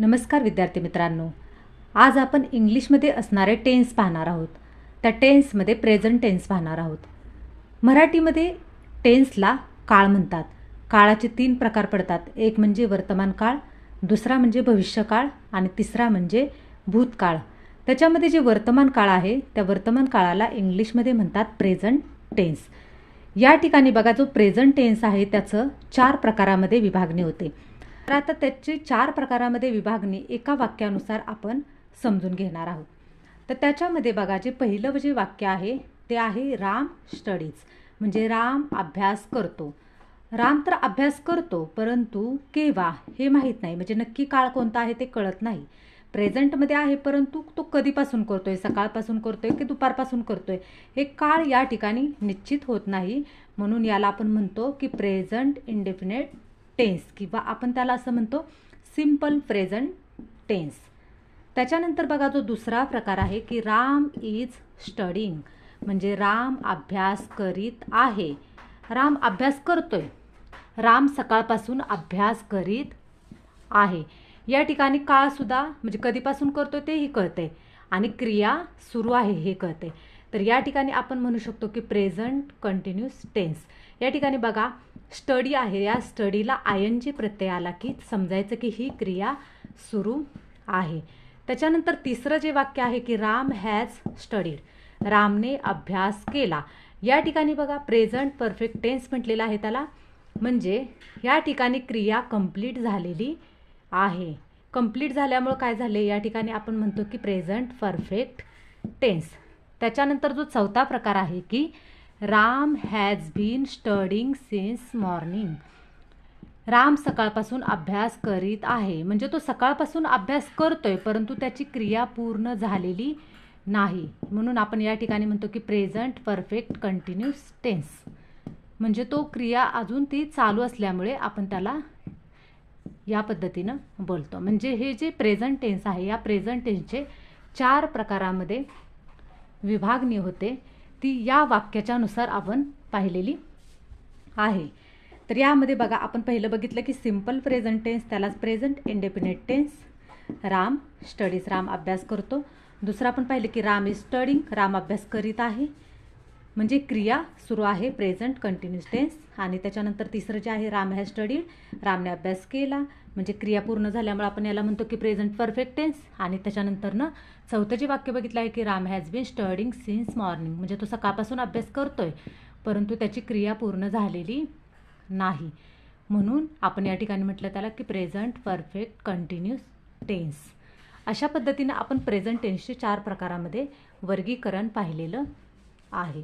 नमस्कार विद्यार्थी मित्रांनो. आज आपण इंग्लिशमध्ये असणारे टेन्स पाहणार आहोत. त्या टेन्समध्ये प्रेझेंट टेन्स पाहणार आहोत. मराठीमध्ये टेन्सला काळ म्हणतात. काळाचे तीन प्रकार पडतात. एक म्हणजे वर्तमान काळ दुसरा म्हणजे भविष्यकाळ आणि तिसरा म्हणजे भूतकाळ. त्याच्यामध्ये जे वर्तमान काळ आहे त्या वर्तमान काळाला इंग्लिशमध्ये म्हणतात प्रेझंट टेन्स या ठिकाणी बघा जो प्रेझंट टेन्स आहे त्याचं चार प्रकारामध्ये विभागणी होते. तर आता त्याची चार प्रकारामध्ये विभागणी एका वाक्यानुसार आपण समजून घेणार आहोत. तर त्याच्यामध्ये बघा जे पहिलं जे वाक्य आहे ते आहे राम स्टडीज म्हणजे राम अभ्यास करतो. राम तर अभ्यास करतो परंतु केव्हा हे माहीत नाही. म्हणजे नक्की काळ कोणता आहे ते कळत नाही. प्रेझेंटमध्ये आहे परंतु तो कधीपासून करतोय? सकाळपासून करतोय की दुपारपासून करतोय? हे काळ या ठिकाणी निश्चित होत नाही. म्हणून याला आपण म्हणतो की प्रेझंट इंडेफिनेट टेन्स किंवा आपण त्याला असं म्हणतो सिंपल प्रेझंट टेन्स त्याच्यानंतर बघा जो दुसरा प्रकार आहे की राम इज स्टडिंग म्हणजे राम अभ्यास करीत आहे. राम अभ्यास करतोय. राम सकाळपासून अभ्यास करीत आहे. या ठिकाणी काळसुद्धा म्हणजे कधीपासून करतोय तेही कळते आणि क्रिया सुरू आहे हे कळते तर या ठिकाणी आपण म्हणू शकतो की प्रेझंट कंटिन्यूस टेन्स या ठिकाणी बघा स्टडी आहे. या स्टडीला आय एन जी प्रत्यय आला की समजायचं की ही क्रिया सुरू आहे. त्याच्यानंतर तिसरं जे वाक्य आहे की राम हॅज स्टडीड रामने अभ्यास केला. या ठिकाणी बघा प्रेझंट परफेक्ट टेन्स म्हटलेला आहे त्याला. म्हणजे या ठिकाणी क्रिया कंप्लीट झालेली आहे. कंप्लीट झाल्यामुळं काय झाले? या ठिकाणी आपण म्हणतो की प्रेझंट परफेक्ट टेन्स त्याच्यानंतर जो चौथा प्रकार आहे की Ram has been studying since morning Ram सकाळपासून अभ्यास करीत आहे. म्हणजे तो सकाळपासून अभ्यास करतोय परंतु त्याची क्रिया पूर्ण झालेली नाही. म्हणून आपण या ठिकाणी म्हणतो की प्रेझंट परफेक्ट कंटिन्यूस टेन्स म्हणजे तो क्रिया अजून ती चालू असल्यामुळे आपण त्याला या पद्धतीनं बोलतो. म्हणजे हे जे प्रेझंट टेन्स आहे या प्रेझंट टेन्सचे चार प्रकारामध्ये विभागणी होते ती या वाक्याच्यानुसार आपण पाहिलेली आहे. तर यामध्ये बघा आपण पहिलं बघितलं की सिंपल प्रेझंट टेन्स त्यालाच present independent tense Ram studies Ram अभ्यास करतो. दुसरं आपण पाहिलं की राम इज स्टडिंग राम अभ्यास करीत आहे. म्हणजे क्रिया सुरू आहे प्रेझंट कंटिन्युअस टेन्स आणि त्याच्यानंतर तिसरं जे आहे राम हॅज स्टडीड रामने अभ्यास केला. म्हणजे क्रिया पूर्ण झाल्यामुळे आपण याला म्हणतो की प्रेझंट परफेक्ट टेन्स आणि त्याच्यानंतर ना चौथं जे वाक्य बघितलं आहे की Ram has been studying since morning म्हणजे तो सकाळपासून अभ्यास करतोय परंतु त्याची क्रिया पूर्ण झालेली नाही. म्हणून आपण या ठिकाणी म्हटलं त्याला की प्रेझंट परफेक्ट कंटिन्यूस टेन्स अशा पद्धतीनं आपण प्रेझंट टेन्सचे चार प्रकारामध्ये वर्गीकरण पाहिलेलं आहे.